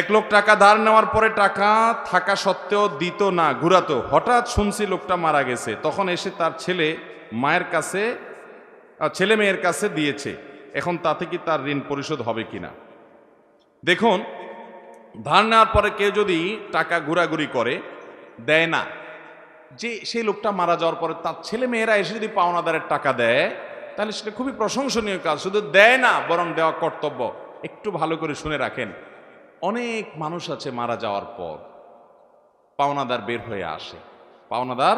এক লোক টাকা ধার নেওয়ার পরে টাকা থাকা সত্ত্বেও দিত না, ঘুরাতো। হঠাৎ শুনছি লোকটা মারা গেছে। তখন এসে তার ছেলে মায়ের কাছে ছেলে মেয়ের কাছে দিয়েছে। এখন তাতে কি তার ঋণ পরিশোধ হবে কিনা? দেখুন, ধার নেওয়ার পরে কেউ যদি টাকা ঘোরাঘুরি করে, দেয় না। যে সেই লোকটা মারা যাওয়ার পরে তার ছেলে মেয়েরা এসে যদি পাওনাদারের টাকা দেয়, তাহলে সেটা খুবই প্রশংসনীয় কাজ। শুধু দেয় না, বরং দেওয়া কর্তব্য। একটু ভালো করে শুনে রাখেন। অনেক মানুষ আছে মারা যাওয়ার পর। পাওনাদার বের হয়ে আসে। পাওনাদার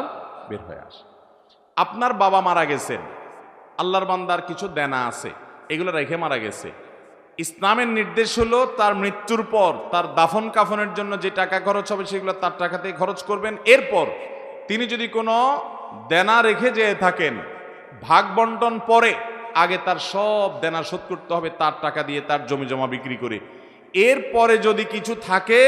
বের হয়ে আসে। আপনার বাবা মারা গেছেন। আল্লাহর বান্দার কিছু দেনা আছে। এগুলো রেখে মারা গেছে। ইসলামের নির্দেশ হলো তার মৃত্যুর পর তার দাফন কাফনের জন্য যে টাকা খরচ হবে সেগুলো তার টাকাতে খরচ করবেন। এরপর তিনি যদি কোনো দেনা রেখে যেয়ে থাকেন, ভাগ বন্টন পরে আগে তার সব দেনা শোধ করতে হবে, তার টাকা দিয়ে তার জমি জমা বিক্রি করে। এরপরে যদি কিছু থাকে,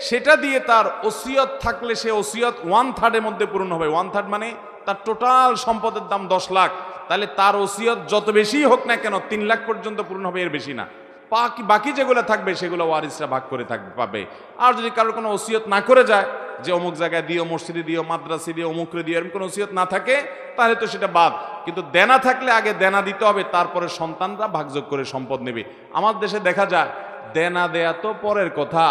সেটা দিয়ে তার ওসিয়ত থাকলে সে ওসিয়ত ওয়ান থার্ডের মধ্যে পূরণ হবে। ওয়ান থার্ড মানে তার টোটাল সম্পদের দাম দশ লাখ। তাহলে তার ওসিয়ত যত বেশি হোক না কেন, তিন লাখ পর্যন্ত পূরণ হবে, এর বেশি না। বাকি বাকি যেগুলো থাকবে, সেগুলো ওয়ারিসরা ভাগ করে থাকবে পাবে। আর যদি কারোর কোনো ওসিয়ত না করে যায়, যে অমুক জায়গায় দিও, মসজিদে দিও, মাদ্রাসে দিও, অমুকরে দিও, এরকম কোনো ওসিয়ত না থাকে, তাহলে তো সেটা বাদ। কিন্তু দেনা থাকলে আগে দেনা দিতে হবে, তারপরে সন্তানরা ভাগযোগ করে সম্পদ নেবে। আমার দেশে দেখা যায় দেনা দেয়া তো পরের কথা।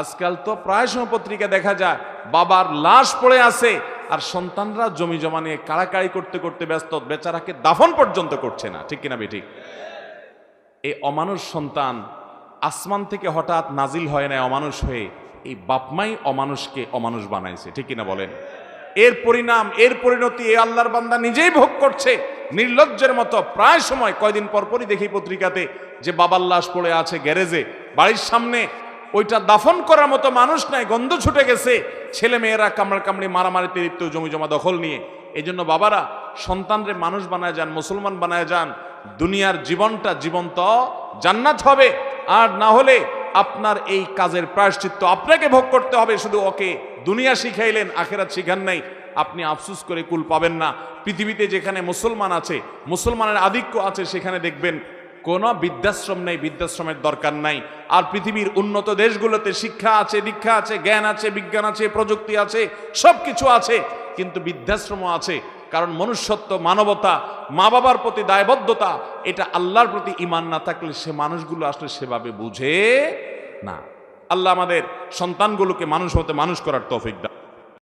আজকাল তো প্রায় সময় পত্রিকা দেখা যায়, বাবার লাশ পড়ে আছে, আর সন্তানরা জমি জমা নিয়ে কাড়াকাড়ি করতে করতে ব্যস্ত, বেচারাকে দাফন পর্যন্ত করছে না। ঠিক কিনা বেঠিক? এই অমানুষ সন্তান আসমান থেকে হঠাৎ নাজিল হয় না অমানুষ হয়ে, এই বাপমাই অমানুষকে অমানুষ বানাইছে। ঠিক কিনা বলেন? এর পরিণাম, এর পরিণতি এ আল্লাহর বান্দা নিজেই ভোগ করছে। নির্লজ্জের মতো প্রায় সময় কয়দিন পরপরই দেখি পত্রিকাতে যে বাবার লাশ পড়ে আছে গ্যারেজে, বাড়ির সামনে। ওইটা দাফন করার মতো মানুষ নাই, গন্ধ ছুটে গেছে। ছেলে মেয়েরা কামড়া কামড়ি মারামারিতে জমি জমা, দখল নিয়ে। এই জন্য বাবারা, সন্তানরে মানুষ বানায় যান, মুসলমান বানায় যান। দুনিয়ার জীবনটা জীবন্ত, জান্নাত হবে। আর না হলে আপনার এই কাজের প্রায়শ্চিত্ত আপনাকে ভোগ করতে হবে, শুধু ওকে দুনিয়া শিখাইলেন, আখেরাত শিখান নাই। আপনি আফসুস করে কুল পাবেন না। পৃথিবীতে যেখানে মুসলমান আছে, মুসলমানের আধিক্য আছে, সেখানে দেখবেন কোনো বৃদ্ধাশ্রম নেই, বৃদ্ধাশ্রমের দরকার নাই। আর পৃথিবীর উন্নত দেশগুলোতে শিক্ষা আছে, দীক্ষা আছে, জ্ঞান আছে, বিজ্ঞান আছে, প্রযুক্তি আছে সব কিছু আছে, কিন্তু বৃদ্ধাশ্রমও আছে। কারণ মনুষ্যত্ব, মানবতা মা বাবার প্রতি দায়বদ্ধতা, এটা আল্লাহর প্রতি ইমান না থাকলে সে মানুষগুলো আসলে সেভাবে বুঝে না। আল্লাহ আমাদের সন্তানগুলোকে মানুষ হতে মানুষ করার তৌফিক দান।